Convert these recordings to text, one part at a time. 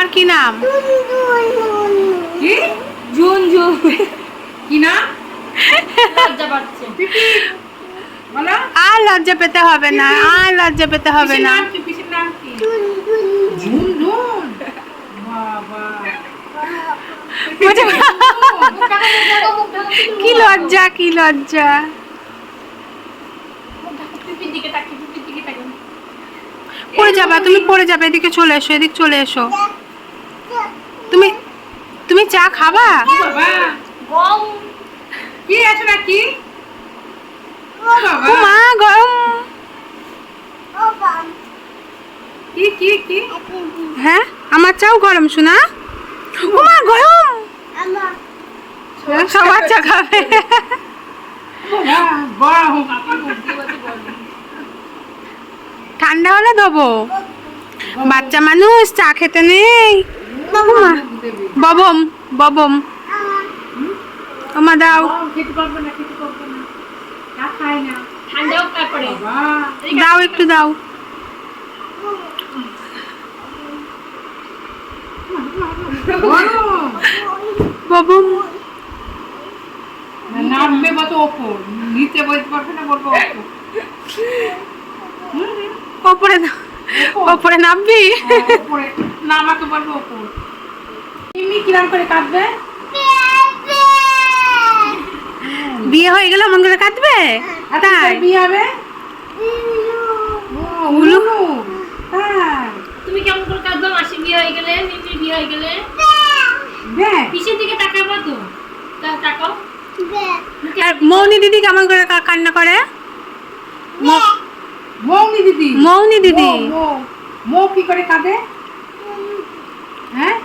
তোমার কি নাম? কি? জুন জুন। কি না লজ্জা আর লজ্জা পেতে হবে না আর লজ্জা পেতে হবে না। কি? লজ্জা কি লজ্জা। পড়ে যাবা তুমি পড়ে যাবে এদিকে চলে এসো এদিক চলে এসো। তুমি তুমি চা খাবা? গম, কি আছে ও মা গরম। কি কি কি? হ্যাঁ আমার চাও গরম শোনা। ও মা গরম সবার চা খাবে। ঠান্ডা হলে দেবো বাচ্চা মানুষ চা খেতে নেই। মা, ববম ববম। ওমা দাও। দাও একটু দাও। ববম। নামবে কত ওপর নিচে বইতে পারবে না বলব ওপরে। ওপরে নামবি? হ্যাঁ, ওপরে। নামাকে বলব ওপর। এমনি কিরাম করে কাটবে বিয়ে হয়ে গেলে মন করে কাঁদবে? তাই? বিয়ে হবে? উলু। হ্যাঁ তুমি কেমন করে কাঁদবে? মাসি বিয়ে হয়ে গেলে মিমির বিয়ে হয়ে গেলে? পিসের দিকে তাকাবো তো? তাকাও। আর মৌনি দিদি কেমন করে কান্না করে? মৌনি দিদি। মৌনি দিদি। মৌ কি করে কাঁদে? হ্যাঁ?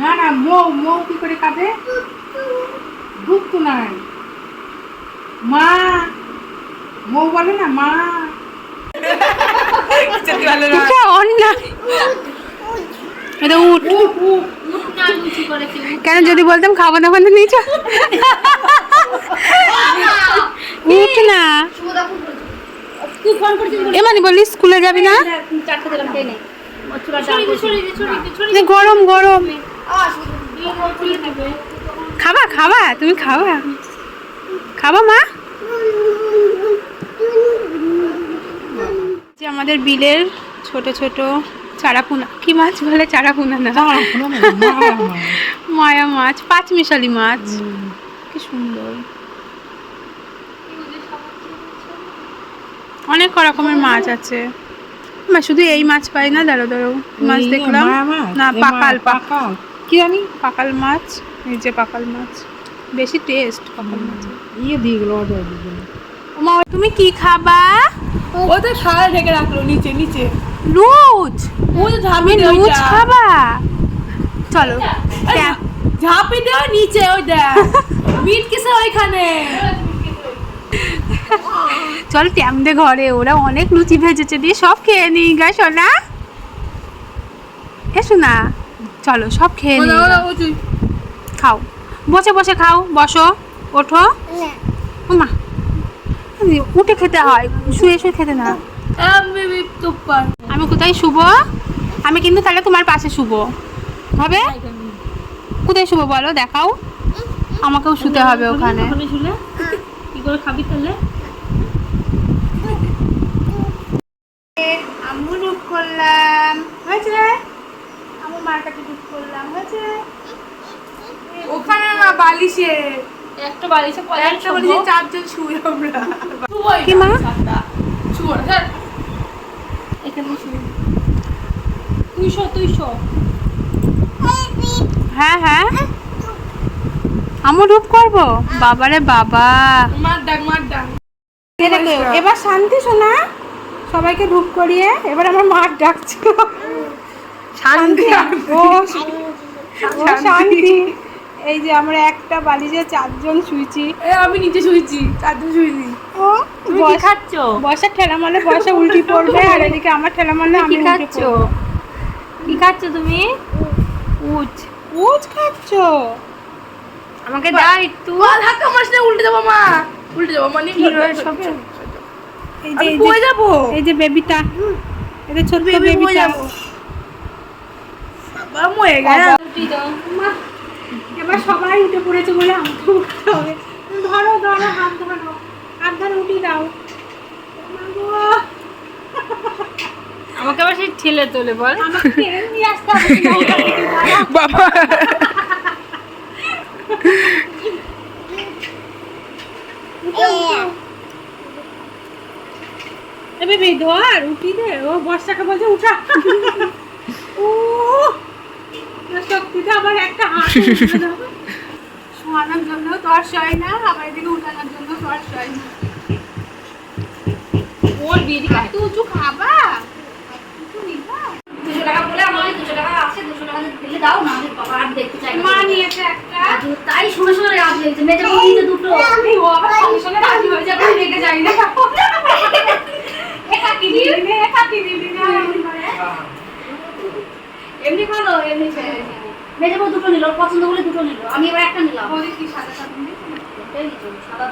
না না মৌ মৌ কি করে কাঁদে? দুধ তো নাই। মা মৌ বলে না মা। এটা উঠ কেন যদি বলতাম খাব না ওখানে নিচে উঠ না। এমানি বলি স্কুলে যাবি না। গরম গরম। খাবা খাবা তুমি খাবা। খাবা মা। যে আমাদের বিলের ছোট ছোট চারাপোনা কি মাছ বলে চারাপোনা না? মায়া মাছ। পাঁচ মিশালি মাছ। কি সুন্দর। অনেক রকমের মাছ আছে। মা শুধু এই মাছ পাই না দাঁড়ো দাঁড়ো মাছ দেখলাম। না পাকাল। পাকাল। কি জানি? পাকাল মাছ এই যে পাকাল মাছ। বেশি টেস্ট পাকাল মাছ। ইয়ে দিয়ে গেলো অর্ডার দিয়ে মা তুমি কি খাবা? ও তো সারা ঢেকে রাখল নিচে নিচে। লুচ ও তো ঝাঁপি লুচ খাবা? চলো ঝাঁপি দে ওই নিচে ওই দেখ। মিট কিসে ওইখানে? চল ট্যামদে ঘরে ওরা অনেক লুচি ভেজেছে। দিয়ে সব খেয়ে নিই গা সোনা এ শোনা? চলো সব খেয়ে নিই খাও। বসে বসে খাও বসো ওঠো। মা উঠে খেতে হয় শুয়ে শুয়ে খেতে না। আমি কোথায় শুব? আমি কিন্তু তাহলে তোমার পাশে শুব। হবে? কোথায় শুব বলো দেখাও। আমাকেও শুতে হবে ওখানে। ওখানে শুলে? কি করে খাবি তাহলে? আম্মু ডুব করলাম হয়েছে আমার মার কাছে ডুব করলাম হয়েছে? ওখানে না বালিশে। একটা বালিশে একটা বালিশে চারজন শুই আমরা। কি মা? স্যার। এখানে শুয়ে তুই শো তুই শো হ্যাঁ। হ্যাঁ ডুব করব? বাবারে বাবা। মার ডাক মার ডাক। এবার শান্তি শোনা। সবাইকে ডুব করিয়ে এবার আমার মার ডাকছিল। শান্তি। ও শান্তি। এই যে আমরা একটা বালিশে চারজন শুয়েছি আমি নিচে শুয়েছি চারজন শুয়েছি ও তুমি কি বস- খাচ্ছ? বসা ঠেলা মারলে বসা উল্টি পড়বে আর এদিকে আমার ঠেলা মারলে আমি কি খাচ্ছ? কি খাচ্ছ তুমি? উচ। উচ খাচ্ছ? আমাকে দাও একটু। ধাক্কা না উল্টে যাব মা। উল্টে যাব মানে কি রয়েছে এই যে এই যে- যাব। এই যে বেবিটা এই যে ছোট্ট বেবি বেবিটা। যাব। মরে গেল এবার সবাই উঠে পড়েছে বলে আমাকে উঠতে হবে। ধরো ধরো হাত ধরো। হাত ধরো উঠি দাও। আমাকে আবার সেই ঠেলে তোলে বল। বাবা। বেবি ধর উঠি দে। ও বর্ষাকে বলছে উঠা। শক্তিতে আবার একটা হাত। শোয়ানোর জন্য তর্স হয় না আবার এদিকে উঠানোর জন্য তর্স হয় না ওর বিড়ি দিকে এত উঁচু খাবা? দুশো টাকা বলে দুশো টাকা আছে দুশো টাকা দিলে দাও না বাবা আর দেখতে চাই না। মা নিয়েছে একটা তাই শুনে শুনে বৌদিতে দুটো এই ও আবার সঙ্গে সঙ্গে রাজি হয়ে যাবে আমি রেগে যাই না এ কাকি দিবি নে এ কাকি দিবি না এমনি করে। এমনি ভালো এমনি দুটো নিল ওর পছন্দ বলে দুটো নিল। আমি এবার একটা নিলাম। বৌদি কি সাদা সাদা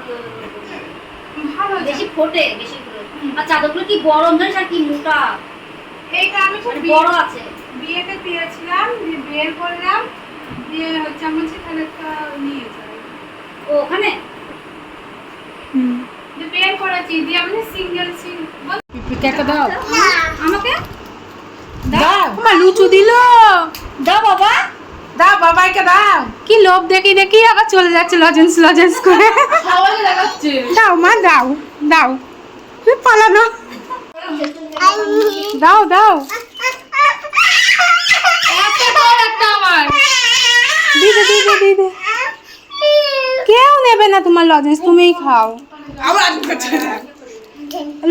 ভালো বেশি ফোটে বেশি আর চাদরগুলো কি গরম জানিস আর কি মোটা? এইটা আমি মানে বড় আছে। বিয়েতে পেয়েছিলাম বের করলাম দিয়ে হচ্ছে আমি তাহলে একটা নিয়ে যাই। ও ওখানে? বের করেছি দিয়ে আমি সিঙ্গেল সিঙ্গেল পিপিটাকে দাও। আমাকে? দাও। মা লুচু দিল। দাও বাবা। দাও বাবাইকে দাও। কি লোভ দেখি দেখি আবার চলে যাচ্ছে লজেন্স লজেন্স করে। দাও মা দাও দাও। পালানো। দাও দাও। দিদে দিদে দিদে কেউ নেবে না তোমার লজেন্স তুমিই খাও।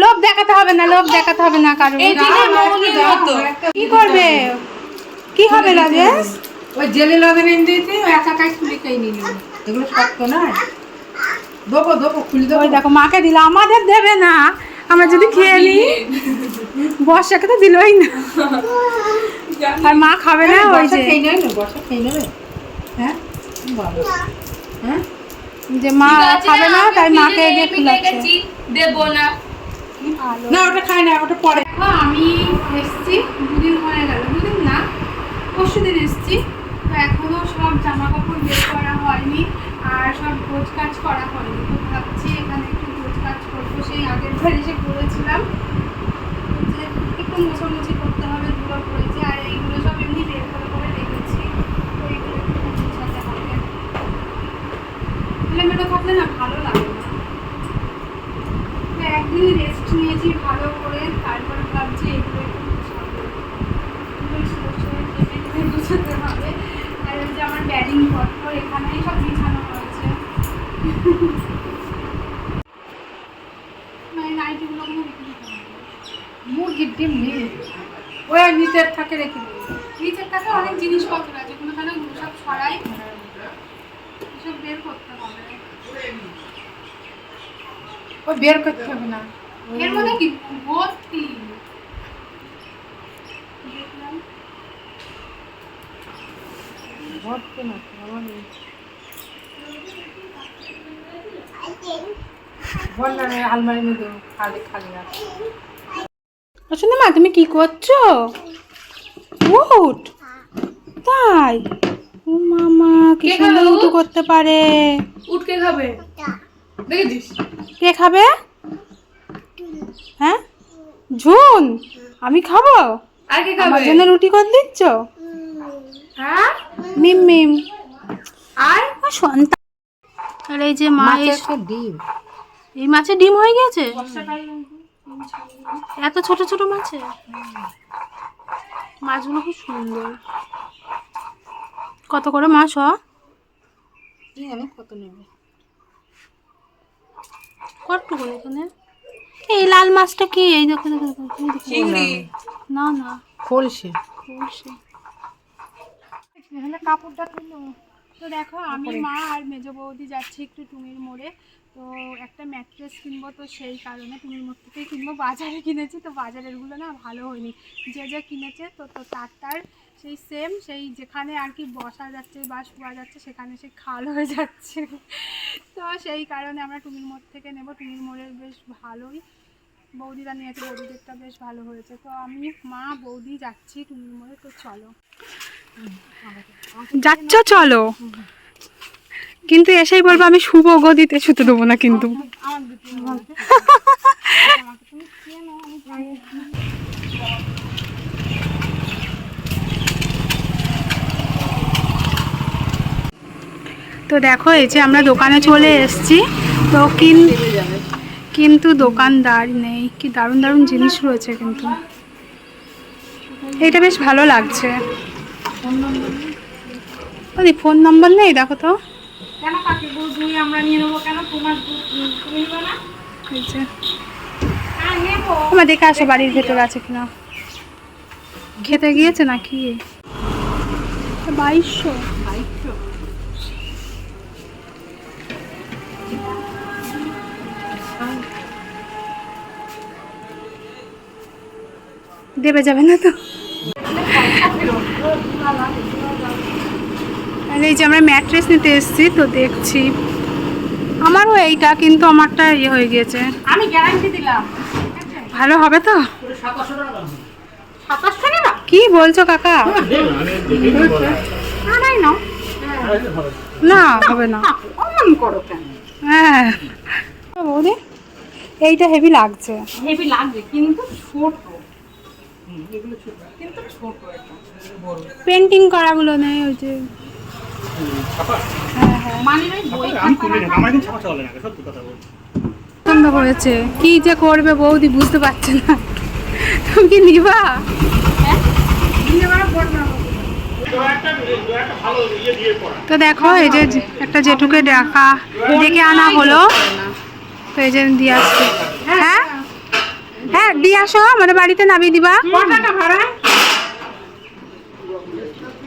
লোভ দেখাতে হবে না লোভ দেখাতে হবে না কারও কি করবে? কি হবে লজেন্স? ওই জেলে লগেন এনে দিয়েছে ওই একা কাজ খুলে খেয়ে নিল। এগুলো শক্ত না দেবো দেবো খুলে দেবো। দেখো মাকে দিল আমাদের দেবে না। আমরা যদি খেয়ে নিই বর্ষাকে তো দিলই না। আর মা খাবে না ওই যে। খেয়ে নেবে বর্ষা খেয়ে নেবে। হ্যাঁ? হ্যাঁ? যে মা খাবে না তাই মাকে দিয়ে খুলাচ্ছে। দেবো না। না ওটা খায় না ওটা পরে। আমি এসছি দুদিন হয়ে গেল দুদিন না পরশু দিন এসছি। সব জামা কাপড় বের করা হয়নি আর সব গোছ কাজ করা হয়নি। তো ভাবছি এখানে একটু গোছ কাজ করব। সেই আগের বার এসে করেছিলাম যে একটু মোছামুছি করতে হবে, ধুলো পড়েছে, আর এইগুলো সব এমনি বের করে করে রেখেছি। তো এইগুলো একটু মোছাতে হবে। এলোমেলো থাকলে না ভালো লাগে না। একদিন রেস্ট নিয়েছি ভালো করে, তারপরে ভাবছি এগুলো একটু গুছাবো। এগুলো বসে টেনে টেনে গুছাতে হবে আর ওই যে আমার ব্যাডিং পত্র এখানেই সব বিছানো হয়েছে মানে নাইটিগুলো কোনো রেখে দিতে হবে মুরগির ডিম নেই ওই থাকে রেখে দেবে নিচের কাছে অনেক জিনিসপত্র আছে কোনো সব ছড়াই। সব বের করতে হবে। ওই বের করতে হবে না। এর মধ্যে কি? ভর্তি দেখলাম। না আমার বল না আলমারি মধ্যে খালি খালি আছে মা তুমি কি করছ? উঠ তাই? ও মামা কি সুন্দর উঠু করতে পারে। উঠকে খাবে? দেখেছিস? কে খাবে? হ্যাঁ? ঝুন? আমি খাব? আর কে আমার জন্য রুটি করে দিচ্ছ? হ্যাঁ? মিম মিম। আর? সন্তান। আর এই যে মা মাছের ডিম। এই মাছের ডিম হয়ে গেছে? এত ছোট ছোট মাছে? মাছগুলো খুব সুন্দর। কত করে মাছ হ? জানি কত নেবে? কতটুকু এখানে? এই লাল মাছটা কি? এই দেখো দেখো দেখো, এই দেখো। না না। খোলসে। খোলসে। কাপড়টা তুলো। তো দেখো আমি মা আর মেজো বৌদি যাচ্ছি একটু টুমির মোড়ে। তো একটা ম্যাট্রেস কিনবো তো সেই কারণে টুমির মোড় থেকেই কিনবো। বাজারে কিনেছি তো বাজারেরগুলো না ভালো হয়নি। যে যে কিনেছে তো তো তার তার সেই সেম সেই যেখানে আর কি বসা যাচ্ছে বা শোয়া যাচ্ছে সেখানে সেই খাল হয়ে যাচ্ছে। তো সেই কারণে আমরা টুমির মোড় থেকে নেব। টুমির মোড়ের বেশ ভালোই বৌদিরা নিয়েছে বৌদিদেরটা বেশ ভালো হয়েছে। তো আমি মা বৌদি যাচ্ছি টুমির মোড়ে তো চলো। যাচ্ছ, চলো। কিন্তু এসেই বলব, আমি শুভ গদিতে শুতে দেবো না কিন্তু। তো দেখো, এই যে আমরা দোকানে চলে এসেছি। তো কিন, কিন্তু দোকানদার নেই। কি দারুণ দারুণ জিনিস রয়েছে কিন্তু। এটা বেশ ভালো লাগছে। ওই ফোন নাম্বার নেই দেখো তো। কেন কাকি দুই আমরা নিয়ে নেব কেন? তোমার দুধ তুমি নিবে না? হ্যাঁ নেব। আমার দেখে আসো বাড়ির ভেতরে আছে কিনা। খেতে গিয়েছে নাকি? বাইশশো? দেবে যাবে না তো? আর এই যে আমরা ম্যাট্রেস নিতে এসেছি তো দেখছি। আমারও এইটা কিন্তু আমারটা ইয়ে হয়ে গিয়েছে। আমি গ্যারান্টি দিলাম। ভালো হবে তো? টাকা কি বলছো কাকা? আড়াই নাও। না হবে না। অমন করো কেন? হ্যাঁ। বৌদি এইটা হেভি লাগছে। হেভি লাগবে কিন্তু ছোট। এগুলো পেন্টিং করাগুলো নেই ওই যে। মানে ওই বই আমি তুলি না। আমার কিন্তু ছাপা চলে না সত্যি কথা বলছি। পছন্দ হয়েছে। কি যে করবে বৌদি বুঝতে পারছে না। তুমি কি নিবা? তো দেখো এই যে একটা জেঠুকে ডাকা ডেকে আনা হলো। তো এই যে দিয়ে আসছে। হ্যাঁ? হ্যাঁ দিয়ে আসো আমাদের বাড়িতে নামিয়ে দিবা। ভাড়া ফোনই ধরি দিয়ে আসাকে পয়সা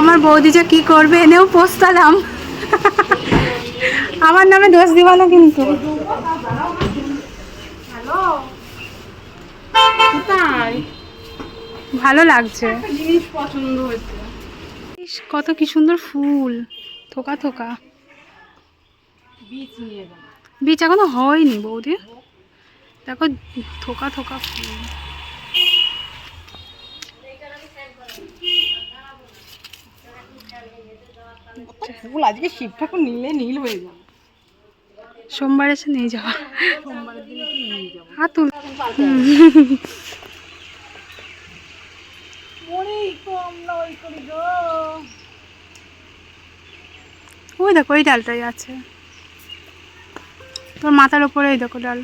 আমার বৌদি যে কি করবে এনেও পোস্তালাম। আমার নামে দোষ দিবা না কিন্তু। ভালো লাগছে। জিনিস পছন্দ হয়েছে। কত কি সুন্দর ফুল। থোকা থোকা। বীজ এখনও হয়নি বৌদি। দেখো থোকা থোকা ফুল। ফুল আজকে শিব ঠাকুর নিলে নীল হয়ে যাবে। সোমবার এসে নিয়ে যাওয়া সোমবারের দিনে নিয়ে যাব। মরে ওই ওই দেখো ওই ডালটাই আছে। তোর মাথার ওপরে এই দেখো ডাল।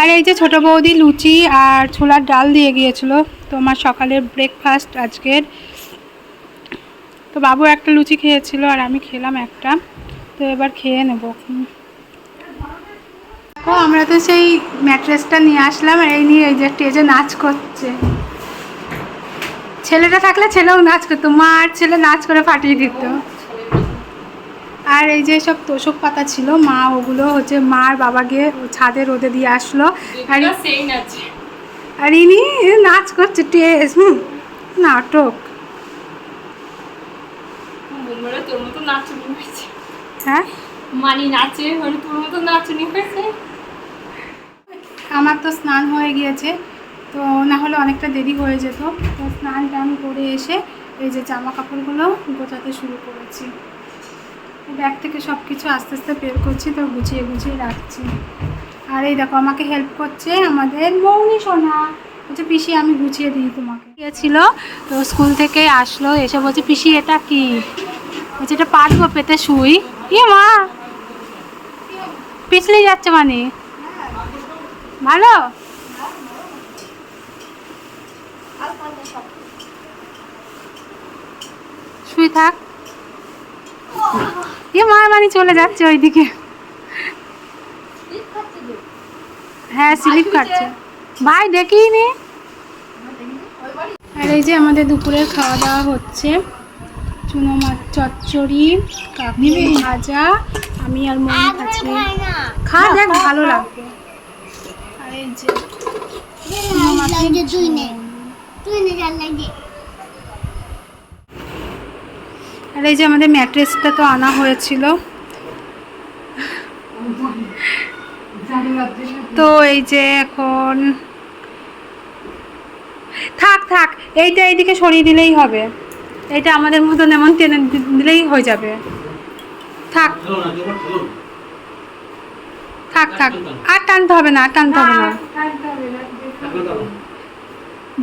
আর এই যে ছোট বৌদি লুচি আর ছোলার ডাল দিয়ে গিয়েছিল। তোমার সকালের ব্রেকফাস্ট আজকের। তো বাবু একটা লুচি খেয়েছিল আর আমি খেলাম একটা। তো এবার খেয়ে নেব। ও আমরা তো সেই ম্যাট্রেসটা নিয়ে আসলাম আর এই নিয়ে এই যে স্টেজে নাচ করছে। ছেলেটা থাকলে ছেলেও নাচ করতো, মা আর ছেলে নাচ করে ফাটিয়ে দিত। আর এই যে সব তোষক পাতা ছিল মা ওগুলো হচ্ছে মা আর বাবা গিয়ে ছাদে রোদে দিয়ে আসলো। আর আর ইনি নাচ করছে টেস হুম নাটক। তোর মতো নাচুনি হয়েছে। হ্যাঁ? মানি নাচে মানে তোর মতো নাচুনি হয়েছে? আমার তো স্নান হয়ে গিয়েছে তো না হলে অনেকটা দেরি হয়ে যেত। তো স্নান টান করে এসে এই যে জামা কাপড়গুলো গোছাতে শুরু করেছি। ব্যাগ থেকে সব কিছু আস্তে আস্তে বের করছি, তো গুছিয়ে গুছিয়ে রাখছি। আর এই দেখো, আমাকে হেল্প করছে আমাদের মৌনি সোনা। বলছে, পিসি, আমি গুছিয়ে দিই তোমাকে। গিয়েছিল, তো স্কুল থেকে আসলো, এসে বলছে, পিসি, এটা কি? বলছে, এটা পারব পেতে শুই। ই মা, পিছলে যাচ্ছে মানে? ভালো? শুয়ে থাক। এ মার মানি চলে যাচ্ছে ওইদিকে। হ্যাঁ স্লিপ কাটছে ভাই দেখিই নি আর এই যে আমাদের দুপুরের খাওয়া দাওয়া হচ্ছে। চুনো মাছ চচ্চড়ি কাকনি ভাজা আমি আর মনে খাচ্ছি। খা দেখ ভালো লাগবে। আর এই যে চুনো মাছের ঝোল। আর এই যে আমাদের ম্যাট্রেসটা তো আনা হয়েছিল। তো এই যে এখন থাক থাক, এইটা এইদিকে সরিয়ে দিলেই হবে। এটা আমাদের মতন এমন টেনে দিলেই হয়ে যাবে। থাক। থাক থাক। আর টানতে হবে না, আর টানতে হবে না।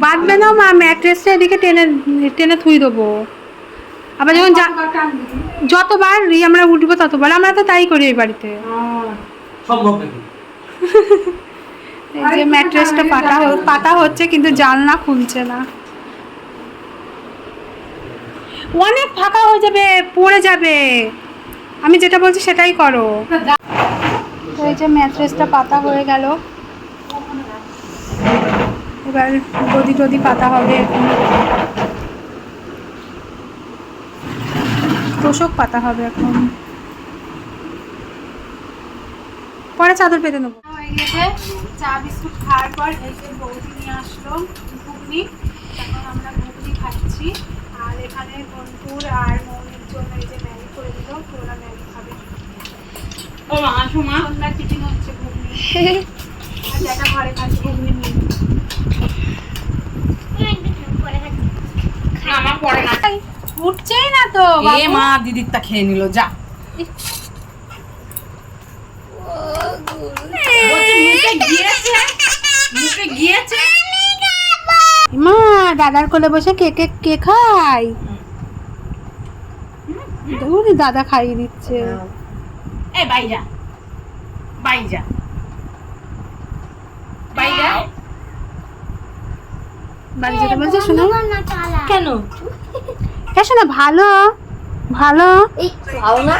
বাঁধবে না মা, ম্যাট্রেসটা এদিকে টেনে টেনে থুই দেবো। আবার যখন যতবার ই আমরা উঠবো ততবার আমরা তো তাই করি এই বাড়িতে। সম্ভব নাকি এই যে ম্যাট্রেসটা পাতা পাতা হচ্ছে কিন্তু জানলা খুলছে না। অনেক ফাঁকা হয়ে যাবে পড়ে যাবে। আমি যেটা বলছি সেটাই করো। এই যে ম্যাট্রেসটা পাতা হয়ে গেল। এবার গদি টদি পাতা হবে তোষক পাতা হবে এখন। পরে চাদর পেতে নেব। হয়ে গেছে। চা বিস্কুট খাওয়ার পর এই যে বৌদি নিয়ে আসলো ঘুগনি এখন আমরা ঘুগনি খাচ্ছি। আর এখানে বন্ধুর আর মৌনির জন্য এই যে ম্যাগি করে দিল ওরা ম্যাগি খাবে। ও মা আসো মা। সন্ধ্যার টিফিন হচ্ছে ঘুগনি। আর যেটা ঘরে খাচ্ছি ঘুগনি নিয়ে। মা পরে না। উঠছেই না তো এ মা দিদির তা খেয়ে নিল যা। মুখে গিয়েছে? মা দাদার কোলে বসে কে কে কে খাই ওরে দাদা খাইয়ে দিচ্ছে। এই বাইজা বাইজা বাইজা বাড়ি যেতে বলছে শোনো। কেন? এ শোনা ভালো ভালো। এই খাও না?